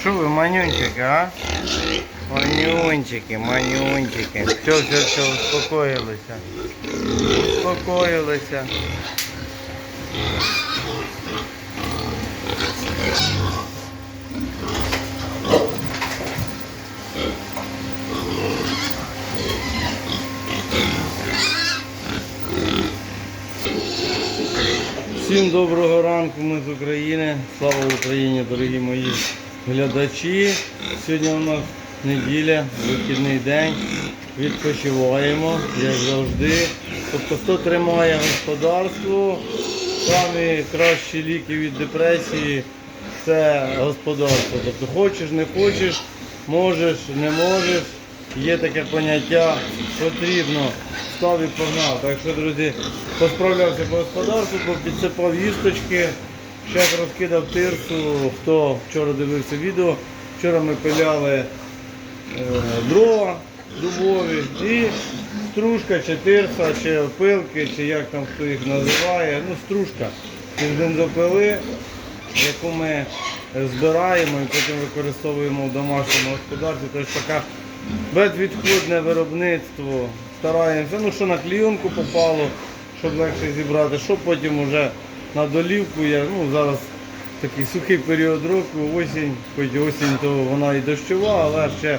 Що ви, манюнчики, а? Манюнчики, манюнчики. Все, все, все, успокоїлися. Успокоїлися. Всім доброго ранку, ми з України. Слава Україні, дорогі мої глядачі. Сьогодні у нас неділя, вихідний день. Відпочиваємо, як завжди. Тобто, хто тримає господарство, самі кращі ліки від депресії це господарство. Тобто хочеш, не хочеш, можеш, не можеш. Є таке поняття, потрібно став і погнав. Так що, друзі, посправлявся по господарству, підсипав їсточки, зараз розкидав тирсу, хто вчора дивився відео. Вчора ми пиляли е, дрова дубові і стружка, чи тирса, чи опилки, чи як там хто їх називає. Ну, стружка із бензопили, яку ми збираємо і потім використовуємо в домашньому господарстві. Тобто така безвідходне виробництво. Стараємося, ну що на клійонку попало, щоб легше зібрати, що потім вже на долівку є. Ну, зараз такий сухий період року, осінь, хоч осінь, то вона і дощова, але ще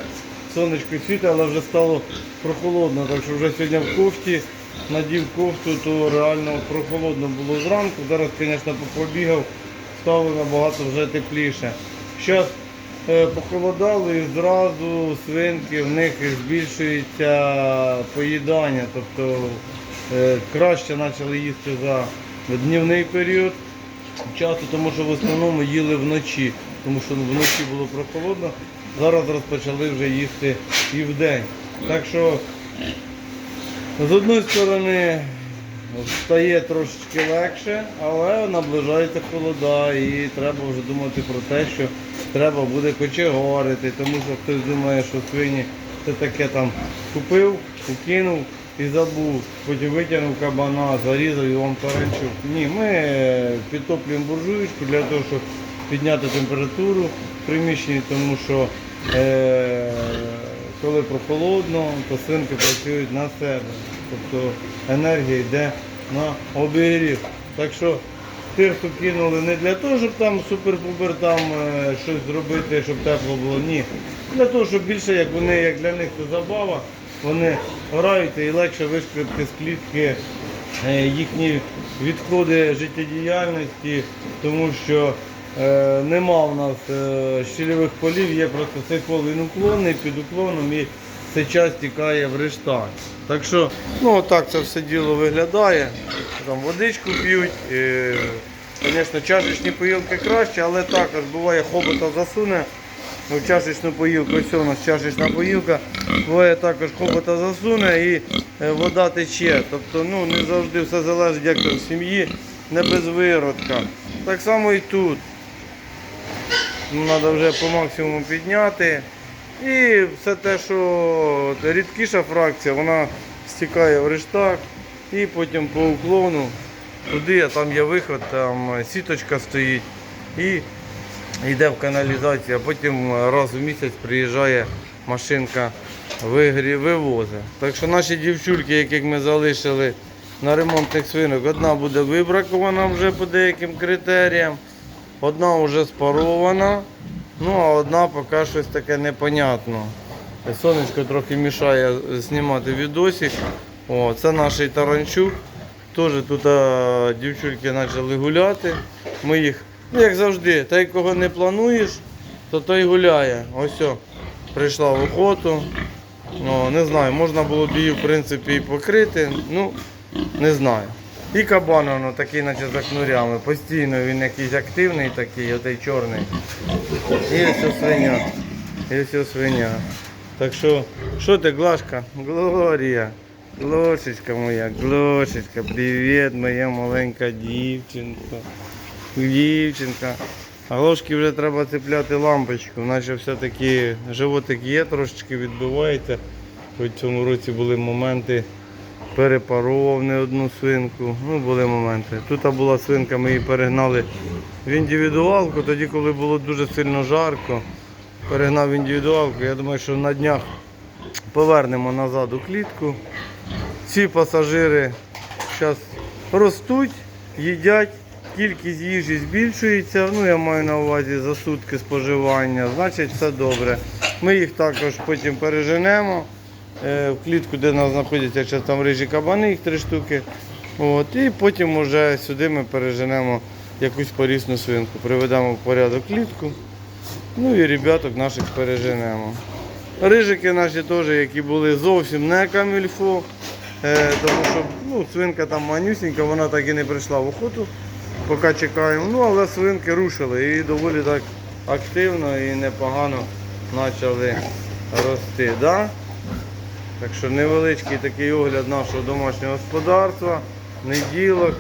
сонечко світить, але вже стало прохолодно. Так що вже сьогодні в кофті надів кофту, то реально прохолодно було зранку. Зараз, звісно, побігав, стало набагато вже тепліше. Зараз Е, Похолодало і зразу свинки, в них збільшується поїдання, тобто е, краще почали їсти за днівний період часу, тому що в основному їли вночі, тому що вночі було прохолодно, зараз розпочали вже їсти і вдень. Так що з одної сторони стає трошечки легше, але наближається холода і треба вже думати про те, що треба буде кочегарити, тому що хтось думає, що свині це таке там купив, укинув і забув, потім витягнув кабана, зарізав і вам таранчук. Ні, ми підтоплюємо буржуєчку для того, щоб підняти температуру в приміщенні, тому що е, коли прохолодно, то свинки працюють на себе. Тобто енергія йде на обігрів. Так що тирсу кинули не для того, щоб там супер-пупер там е, щось зробити, щоб тепло було. Ні. Для того, щоб більше, як вони, як для них це забава, вони грають і легше вишкребти з клітки е, їхні відходи життєдіяльності, тому що е, нема в нас е, щільових полів, є просто цей пол він уклонний, під уклоном і цей час тікає в рештан. Так що, ну отак це все діло виглядає. Там водичку п'ють. Е, Звісно, чашечні поїлки краще, але також буває хобота засуне. Ну, в чашечну поїлку, ось у нас чашечна поїлка, буває також хобота засуне і е, вода тече. Тобто ну, не завжди все залежить, як в сім'ї, не без виродка. Так само і тут. Ну, Треба вже по максимуму підняти. І все те, що рідкіша фракція, вона стікає в рештак і потім по уклону туди, а там є виход, там сіточка стоїть і йде в каналізацію, а потім раз у місяць приїжджає машинка вигрі, вивозить. Так що наші дівчульки, яких ми залишили на ремонтних свинок, одна буде вибракована вже по деяким критеріям, одна вже спарована, ну а одна поки щось таке непонятно. Сонечко трохи мішає знімати відосик. О, це наш таранчук. Теж тут а, дівчульки почали гуляти. Ми їх, як завжди, той, кого не плануєш, то той гуляє. Ось о, прийшла в охоту. Ну, не знаю, можна було б її в принципі і покрити, ну не знаю. І кабан воно такий, наче за кнурями. Постійно він якийсь активний такий, отей чорний. І ось свиня. І ось свиня. Так що, що ти, Глашка? Глорія. Глошечка моя, Глошечка, привіт, моя маленька дівчинка. Дівчинка. А ложки вже треба цепляти лампочку, наче все-таки животик є, трошечки відбивається. Хоч в цьому році були моменти, перепарував не одну свинку. Ну, були моменти. Тут була свинка, ми її перегнали в індивідуалку, тоді, коли було дуже сильно жарко. перегнав в індивідуалку. Я думаю, що на днях повернемо назад у клітку. Ці пасажири зараз ростуть, їдять, кількість їжі збільшується. Ну, я маю на увазі за сутки споживання, значить все добре. Ми їх також потім переженемо е, в клітку, де у нас знаходяться ще там рижі кабани, їх три штуки. От, і потім вже сюди ми переженемо якусь порісну свинку, приведемо в порядок клітку. Ну і ребяток наших переженемо. Рижики наші теж, які були зовсім не камільфо, е, тому що ну, свинка там манюсінька, вона так і не прийшла в охоту, поки чекаємо. Ну, але свинки рушили і доволі так активно і непогано почали рости. Да? Так що невеличкий такий огляд нашого домашнього господарства, неділок,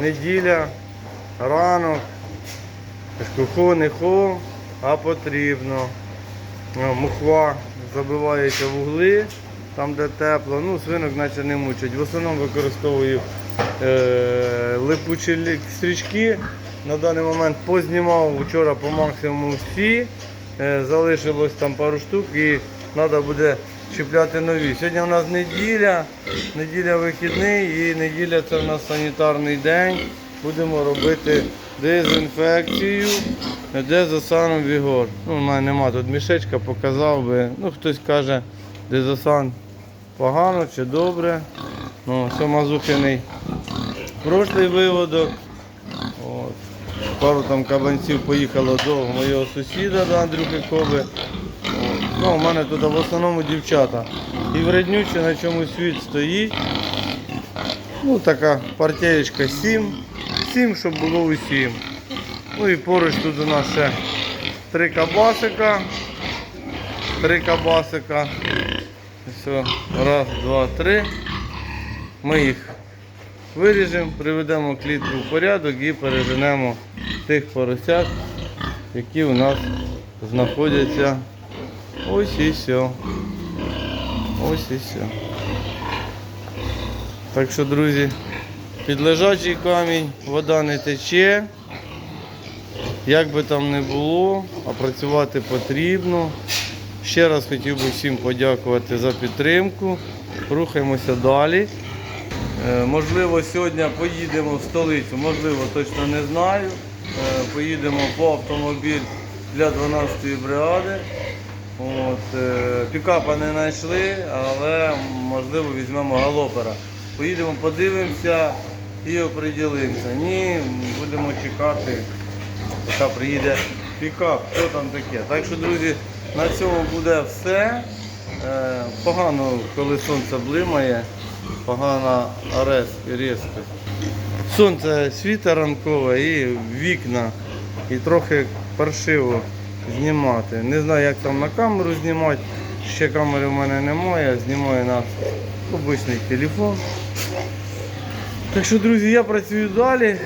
неділя, ранок, хо не хо, а потрібно. Мухва забивається в угли, там де тепло. Ну, свинок наче не мучать. В основному використовую липучі стрічки. На даний момент познімав вчора по максимуму всі. Е, залишилось там пару штук і треба буде чіпляти нові. Сьогодні у нас неділя, неділя вихідний і неділя це у нас санітарний день. Будемо робити дезінфекцію, дезосан Вігор. Ну, у мене нема тут мішечка, показав би. Ну, хтось каже, дезосан погано чи добре. Ну, це мазухиний прошлий виводок. От. Пару там кабанців поїхало до моєго сусіда, до Андрюхи Коби. Ну, у мене тут в основному дівчата. І вреднюче на чому світ стоїть. Ну, така партієчка 7. 7, щоб було усім. Ну і поруч тут у нас ще три кабасика. Три кабасика. Все, раз, два, три. Ми їх виріжемо, приведемо клітку в порядок і переженемо тих поросят, які у нас знаходяться ось і все. Ось і все. Так що, друзі, під лежачий камінь вода не тече. Як би там не було, а працювати потрібно. Ще раз хотів би всім подякувати за підтримку. Рухаємося далі. Е, Можливо, сьогодні поїдемо в столицю, можливо, точно не знаю. Е, Поїдемо по автомобіль для 12-ї бригади. От, е, пікапа не знайшли, але можливо візьмемо галопера. Поїдемо, подивимося і оприділимося. Ні, будемо чекати, поки приїде пікап, що там таке. Так що, друзі, на цьому буде все. Погано, коли сонце блимає, погана рез і різкость. Сонце світа ранкове і вікна, і трохи паршиво знімати. Не знаю, як там на камеру знімати. Ще камери в мене немає, знімаю на обичний телефон. Так що, друзі, я працюю далі. Е,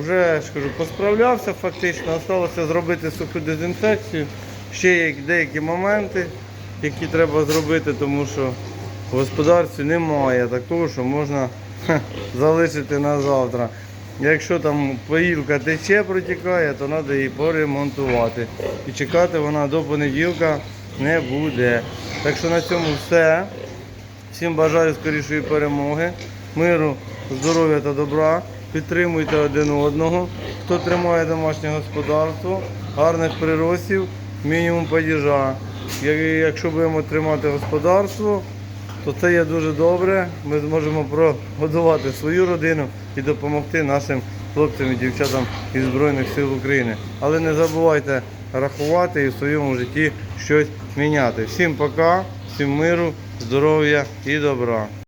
Вже ж кажу, посправлявся фактично. Осталося зробити суху дезінфекцію. Ще є деякі моменти, які треба зробити, тому що господарстві немає такого, що можна хе, залишити на завтра. Якщо там поїлка тече, протікає, то треба її поремонтувати. І чекати вона до понеділка не буде. Так що на цьому все. Всім бажаю скорішої перемоги, миру, здоров'я та добра. Підтримуйте один одного. Хто тримає домашнє господарство, гарних приростів, мінімум падіжа. Якщо будемо тримати господарство, то це є дуже добре. Ми зможемо прогодувати свою родину і допомогти нашим хлопцям і дівчатам із Збройних сил України. Але не забувайте рахувати і в своєму житті щось міняти. Всім пока, всім миру, здоров'я і добра.